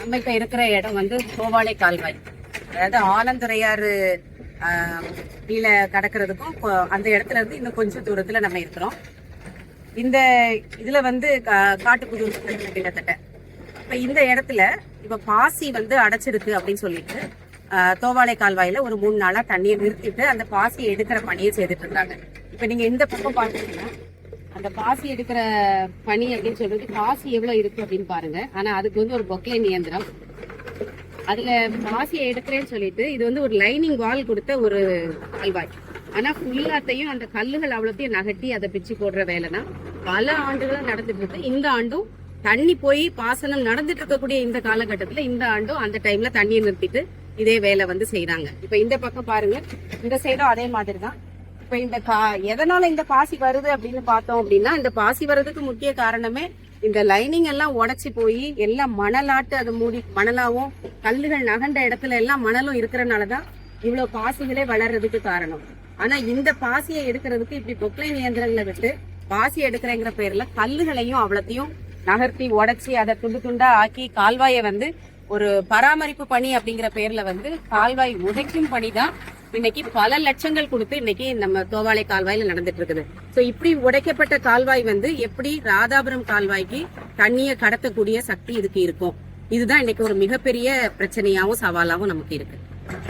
நம்ம இப்போ இருக்கிற இடம் வந்து கோவாலை கால்வாய். அதாவது ஆலந்துறையாறு கீழே கடக்கிறதுக்கும் அந்த இடத்துல இருந்து இன்னும் கொஞ்சம் தூரத்தில் நம்ம இருக்கிறோம். இந்த இதில் வந்து கா- காட்டுப்புதூர் கிட்டத்தட்ட. இப்போ இந்த இடத்துல இப்போ பாசி வந்து அடைச்சிருக்கு அப்படின்னு சொல்லிட்டு தோவாளை கால்வாயில் ஒரு மூணு நாளாக தண்ணியை நிறுத்திட்டு அந்த பாசியை எடுக்கிற பணியை செய்துட்டு இருக்காங்க இப்போ நீங்கள் இந்த பக்கம் பார்த்தீங்கன்னா அந்த பாசி எடுக்கிற பணி அப்படின்னு சொல்றது பாசி எவ்வளவு இருக்கு அப்படின்னு பாருங்க. ஆனா அதுக்கு வந்து ஒரு பொக்லைன் இயந்திரம் அதுல பாசியை எடுக்கிறேன்னு சொல்லிட்டு இது வந்து ஒரு லைனிங் வால் கொடுத்த ஒரு அல்வாய். ஆனா ஃபுல்லாத்தையும் அந்த கல்லுகள் அவ்வளோத்தையும் நகட்டி அதை பிச்சு போடுற வேலை தான் பல ஆண்டுகளும் நடந்துட்டு இருக்கு. இந்த ஆண்டும் தண்ணி போய் பாசனம் நடந்துட்டு இருக்கக்கூடிய இந்த காலகட்டத்துல இந்த ஆண்டும் அந்த டைம்ல தண்ணியை நிறுத்திட்டு இதே வேலை வந்து செய்யறாங்க இப்ப இந்த பக்கம் பாருங்க. இந்த சைடும் அதே மாதிரி தான் இப்ப இந்த கா எதனால இந்த பாசி வருது அப்படின்னு பார்த்தோம் அப்படின்னா இந்த பாசி வர்றதுக்கு முக்கிய காரணமே இந்த லைனிங் எல்லாம் உடச்சி போய் எல்லாம் மணலாட்டு அதை மூடி மணலாவும் கல்லுகள் நகண்ட இடத்துல எல்லாம் மணலும் இருக்கிறனாலதான் இவ்வளவு பாசிகளே வளர்றதுக்கு காரணம். ஆனா இந்த பாசியை எடுக்கிறதுக்கு இப்படி பொக்லைன் இயந்திரங்களை விட்டு பாசி எடுக்கிறேங்கிற பேர்ல கல்லுகளையும் அவ்வளத்தையும் நகர்த்தி உடச்சி அதை துண்டு துண்டா ஆக்கி கால்வாயை வந்து ஒரு பராமரிப்பு பணி அப்படிங்கிற பேர்ல வந்து கால்வாய் உதைக்கும் பணி தான் இன்னைக்கு பல லட்சங்கள் கொடுத்து இன்னைக்கு நம்ம தோவாளை கால்வாயில நடந்துட்டு இருக்குது. சோ இப்படி உடைக்கப்பட்ட கால்வாய் வந்து எப்படி ராதாபுரம் கால்வாய்க்கு தண்ணியை கடத்தக்கூடிய சக்தி இதுக்கு இருக்கும். இதுதான் இன்னைக்கு ஒரு மிகப்பெரிய பிரச்சனையாவும் சவாலாவும் நமக்கு இருக்கு.